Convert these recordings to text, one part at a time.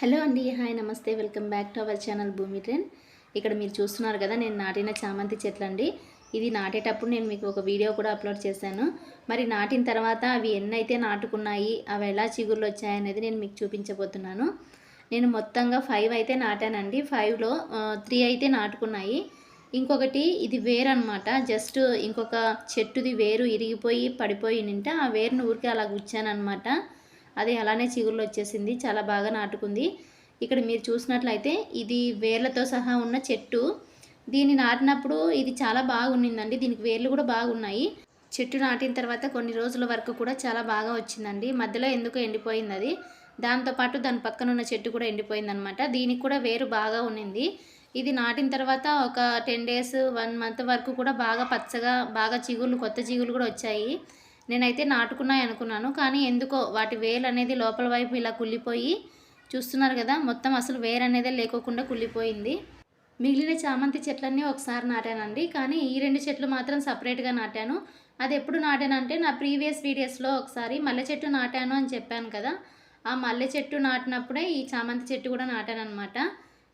Hello అండి hi నమస్తే welcome back to our channel Bhoomi trend ఇక్కడ మీరు చూస్తున్నారు కదా నేను నాటిన చామంతి చెట్లు అండి. ఇది నాటేటప్పుడు నేను మీకు ఒక వీడియో కూడా అప్లోడ్ చేశాను. మరి నాటిన తర్వాత అవి ఎన్నైతే నాటుకున్నాయి అవి ఎలా చిగుర్లు వచ్చాయనేది నేను మీకు చూపించబోతున్నాను. నేను మొత్తంగా ఫైవ్ అయితే నాటానండి. ఫైవ్లో త్రీ అయితే నాటుకున్నాయి. ఇంకొకటి ఇది వేరు అనమాట జస్ట్ ఇంకొక చెట్టుది వేరు ఇరిగిపోయి పడిపోయి నింటే ఆ వేరును ఊరికే అలా గుచ్చానమాట అది అలానే చిగురులో వచ్చేసింది చాలా బాగా నాటుకుంది. ఇక్కడ మీరు చూసినట్లయితే ఇది వేర్లతో సహా ఉన్న చెట్టు. దీన్ని నాటినప్పుడు ఇది చాలా బాగుండిందండి దీనికి వేర్లు కూడా బాగున్నాయి. చెట్టు నాటిన తర్వాత కొన్ని రోజుల వరకు కూడా చాలా బాగా వచ్చిందండి. మధ్యలో ఎందుకో ఎండిపోయింది అది దాంతోపాటు దాని పక్కన ఉన్న చెట్టు కూడా ఎండిపోయిందనమాట దీనికి కూడా వేరు బాగా ఉన్నింది. ఇది నాటిన తర్వాత ఒక టెన్ డేస్ వన్ మంత్ వరకు కూడా బాగా పచ్చగా బాగా చిగుళ్ళు కొత్త చిగుళ్ళు కూడా వచ్చాయి. నేనైతే నాటుకున్నాయి అనుకున్నాను కానీ ఎందుకో వాటి వేలు అనేది లోపల వైపు ఇలా కుళ్ళిపోయి చూస్తున్నారు కదా మొత్తం అసలు వేరు అనేది లేకోకుండా కుళ్ళిపోయింది. మిగిలిన చామంతి చెట్లన్నీ ఒకసారి నాటానండి కానీ ఈ రెండు చెట్లు మాత్రం సపరేట్గా నాటాను. అది ఎప్పుడు నాటానంటే నా ప్రీవియస్ వీడియోస్లో ఒకసారి మల్లె చెట్టు నాటాను అని చెప్పాను కదా ఆ మల్లె చెట్టు నాటినప్పుడే ఈ చామంతి చెట్టు కూడా నాటానమాట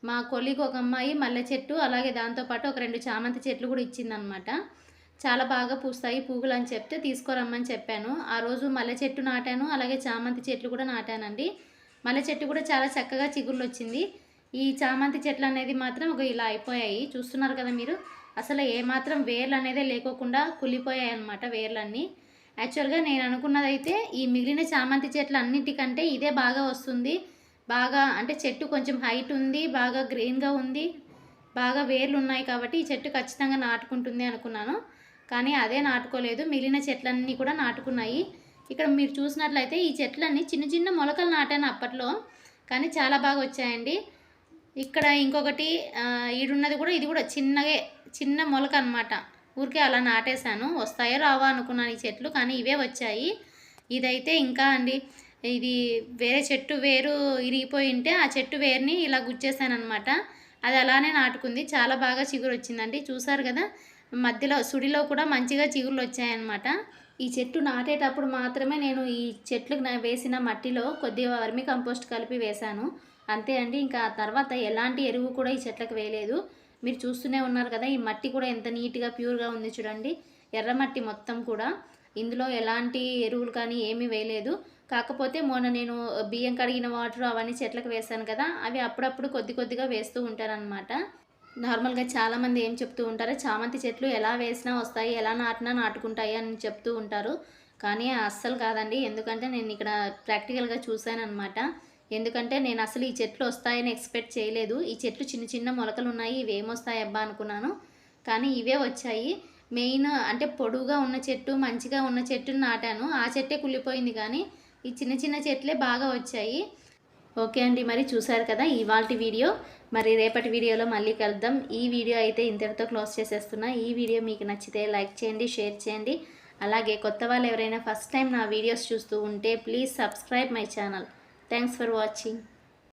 మా కొలికి ఒక అమ్మాయి మల్లె చెట్టు అలాగే దాంతోపాటు ఒక రెండు చామంతి చెట్లు కూడా ఇచ్చిందనమాట చాలా బాగా పూస్తాయి పువ్వులు అని చెప్తే తీసుకురమ్మని చెప్పాను. ఆ రోజు మల్లె చెట్టు నాటాను అలాగే చామంతి చెట్లు కూడా నాటానండి. మల్లె చెట్టు కూడా చాలా చక్కగా చిగుళ్ళు వచ్చింది ఈ చామంతి చెట్లు అనేది మాత్రం ఒక ఇలా అయిపోయాయి. చూస్తున్నారు కదా మీరు అసలు ఏమాత్రం వేర్లు అనేది లేకోకుండా కుళ్ళిపోయాయి అనమాట వేర్లన్నీ. యాక్చువల్గా నేను అనుకున్నదైతే ఈ మిగిలిన చామంతి చెట్లు అన్నిటికంటే ఇదే బాగా వస్తుంది. బాగా అంటే చెట్టు కొంచెం హైట్ ఉంది బాగా గ్రీన్గా ఉంది బాగా వేర్లు ఉన్నాయి కాబట్టి ఈ చెట్టు ఖచ్చితంగా నాటుకుంటుంది అనుకున్నాను. కానీ అదే నాటుకోలేదు. మిగిలిన చెట్లన్నీ కూడా నాటుకున్నాయి. ఇక్కడ మీరు చూసినట్లయితే ఈ చెట్లన్నీ చిన్న చిన్న మొలకలు నాటాను అప్పట్లో కానీ చాలా బాగా వచ్చాయండి. ఇక్కడ ఇంకొకటి ఈడున్నది కూడా ఇది కూడా చిన్నగే చిన్న మొలక అనమాట ఊరికే అలా నాటేశాను. వస్తాయో రావా అనుకున్నాను ఈ చెట్లు కానీ ఇవే వచ్చాయి. ఇదైతే ఇంకా అండి ఇది వేరే చెట్టు వేరు ఇరిగిపోయి ఉంటే ఆ చెట్టు వేరుని ఇలా గుచ్చేసాను అనమాట అది అలానే నాటుకుంది. చాలా బాగా చిగురు వచ్చిందండి చూసారు కదా? మధ్యలో సుడిలో కూడా మంచిగా చిగుళ్ళు వచ్చాయన్నమాట ఈ చెట్టు నాటేటప్పుడు మాత్రమే నేను ఈ చెట్లకు వేసిన మట్టిలో కొద్దిగా వర్మి కంపోస్ట్ కలిపి వేశాను. అంతే అండి ఇంకా తర్వాత ఎలాంటి ఎరువు కూడా ఈ చెట్లకు వేయలేదు. మీరు చూస్తూనే ఉన్నారు కదా ఈ మట్టి కూడా ఎంత నీట్గా ప్యూర్గా ఉంది చూడండి. ఎర్రమట్టి మొత్తం కూడా. ఇందులో ఎలాంటి ఎరువులు కానీ ఏమీ వేయలేదు. కాకపోతే మొన్న నేను బియ్యం కడిగిన వాటర్ అవన్నీ చెట్లకు వేశాను కదా అవి అప్పుడప్పుడు కొద్ది కొద్దిగా వేస్తూ ఉంటారనమాట నార్మల్గా చాలామంది ఏం చెప్తూ ఉంటారు చామంతి చెట్లు ఎలా వేసినా వస్తాయి ఎలా నాటినా నాటుకుంటాయి అని చెప్తూ ఉంటారు. కానీ అస్సలు కాదండి. ఎందుకంటే నేను ఇక్కడ ప్రాక్టికల్గా చూశాను అనమాట ఎందుకంటే నేను అసలు ఈ చెట్లు వస్తాయని ఎక్స్పెక్ట్ చేయలేదు. ఈ చెట్లు చిన్న చిన్న మొలకలు ఉన్నాయి ఇవి ఏమొస్తాయి అబ్బా అనుకున్నాను. కానీ ఇవే వచ్చాయి. మెయిన్ అంటే పొడువుగా ఉన్న చెట్టు మంచిగా ఉన్న చెట్టుని నాటాను. ఆ చెట్టే కుళ్ళిపోయింది కానీ ఈ చిన్న చిన్న చెట్లే బాగా వచ్చాయి. ఓకే అండి మరి చూసారు కదా ఇవాళ వీడియో. మరి రేపటి వీడియోలో మళ్ళీ కలుద్దాం. ఈ వీడియో అయితే ఇంతటితో క్లోజ్ చేసేస్తున్నా. ఈ వీడియో మీకు నచ్చితే లైక్ చేయండి షేర్ చేయండి. అలాగే కొత్త వాళ్ళు ఎవరైనా ఫస్ట్ టైం నా వీడియోస్ చూస్తూ ఉంటే please subscribe my channel. Thanks for watching.